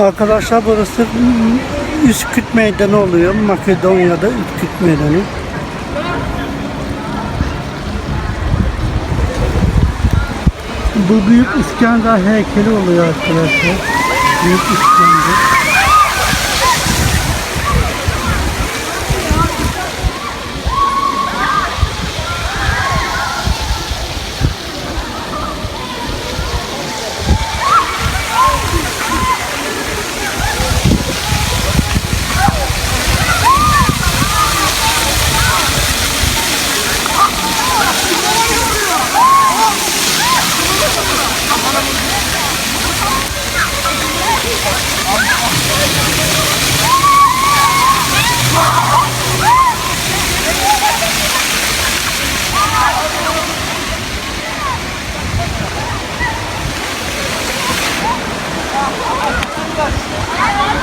Arkadaşlar burası Üsküt Meydanı oluyor. Makedonya'da Üsküt Meydanı. Bu Büyük İskender heykeli oluyor arkadaşlar. Büyük İskender. Lucas.